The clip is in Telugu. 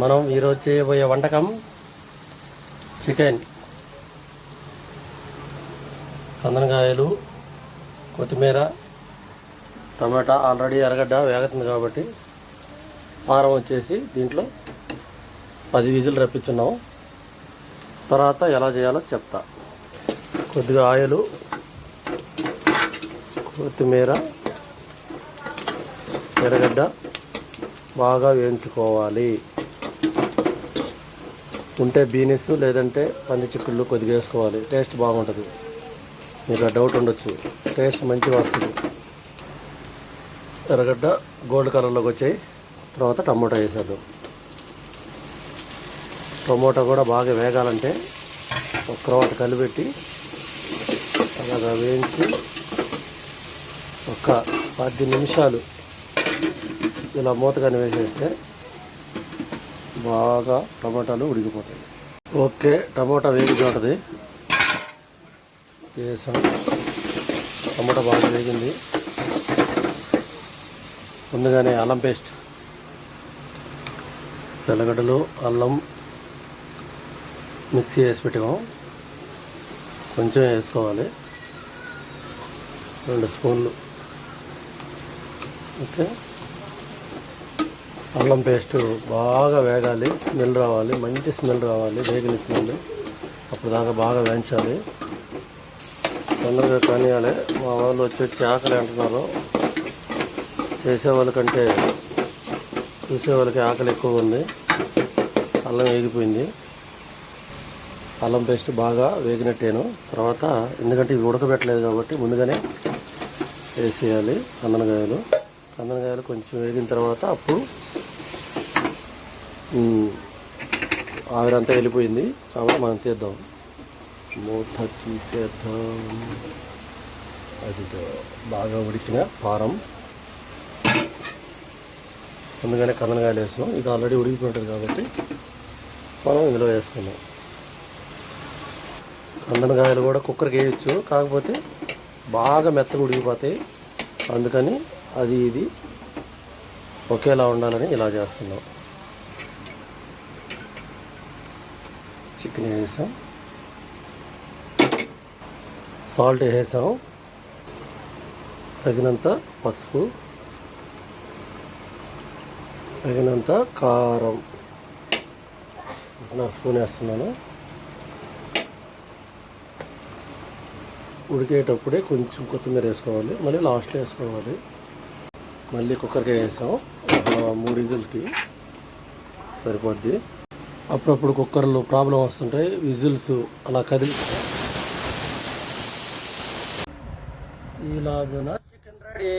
మనం ఈరోజు చేయబోయే వంటకం చికెన్. కందనకాయలు కొత్తిమీర టమాటా ఆల్రెడీ ఎర్రగడ్డ వేగుతుంది కాబట్టి కారం వచ్చేసి దీంట్లో పది విజిల్ రప్పించున్నాం తర్వాత ఎలా చేయాలో చెప్తా. కొద్దిగా ఆయిలు కొత్తిమీర ఎర్రగడ్డ బాగా వేయించుకోవాలి. ఉంటే బీనీస్ లేదంటే పంది చిక్కుళ్ళు కొద్దిగా వేసుకోవాలి. టేస్ట్ బాగుంటుంది. మీకు డౌట్ ఉండొచ్చు. టేస్ట్ మంచిగా వస్తుంది. ఎర్రగడ్డ గోల్డ్ కలర్లోకి వచ్చాయి. తర్వాత టమోటా వేసేద్దాం. టమోటా కూడా బాగా వేగాలంటే ఒక కలిపెట్టి అలాగా వేయించి ఒక పది నిమిషాలు ఇలా మూతగానే వేసేస్తే బాగా టమాటాలు ఉడికిపోతాయి. ఓకే టమోటా వేగి ఉంటుంది. వేసాం. టమాటా బాగా వేగింది. ముందుగానే అల్లం పేస్ట్. తెల్లగడ్డలు అల్లం మిక్సీ వేసి పెట్టాము. కొంచెం వేసుకోవాలి. రెండు స్పూన్లు. ఓకే. అల్లం పేస్ట్ బాగా వేగాలి స్మెల్ రావాలి మంచి స్మెల్ రావాలి వేగిన స్మెల్. అప్పుడు దాకా బాగా వేయించాలి. తొందరగా కానియాలి. మా వాళ్ళు వచ్చి వచ్చి ఆకలి అంటున్నారు. చేసే వాళ్ళకంటే ఆకలి ఎక్కువ ఉంది. అల్లం వేగిపోయింది. అల్లం పేస్ట్ బాగా వేగినట్టేను. తర్వాత ఎందుకంటే ఇవి ఉడకబెట్టలేదు కాబట్టి ముందుగానే వేసేయాలి. కందనకాయలు. కందనకాయలు కొంచెం వేగిన తర్వాత అప్పుడు ఆవిరంతా వెళ్ళిపోయింది. కాబట్టి మనం తీద్దాం. మూత తీసేద్దాం అది బాగా ఉడికిన కారం ముందుగానే కందనకాయలు వేస్తాం. ఇది ఆల్రెడీ ఉడికిపోయింటుంది కాబట్టి మనం ఇందులో వేసుకుందాం. కందనకాయలు కూడా కుక్కర్కి వేయచ్చు. కాకపోతే బాగా మెత్తగా ఉడికిపోతాయి. అందుకని అది ఇది ఒకేలా ఉండాలని ఇలా చేస్తున్నాం. చికెన్ వేసాం సాల్ట్ వేసాం తగినంత పసుపు. తగినంత కారం. నా స్పూన్ వేస్తున్నాను. ఉడికేటప్పుడే కొంచెం కొత్తిమీర వేసుకోవాలి. మళ్ళీ లాస్ట్లో వేసుకోవాలి. మళ్ళీ కుక్కర్కి వేసాం. మూడు విజిల్స్కి సరిపోద్ది. అప్పుడప్పుడు కుక్కర్లో ప్రాబ్లం వస్తుంటాయి విజిల్స్ అలా కదిలి ఇలాగున? Chicken ready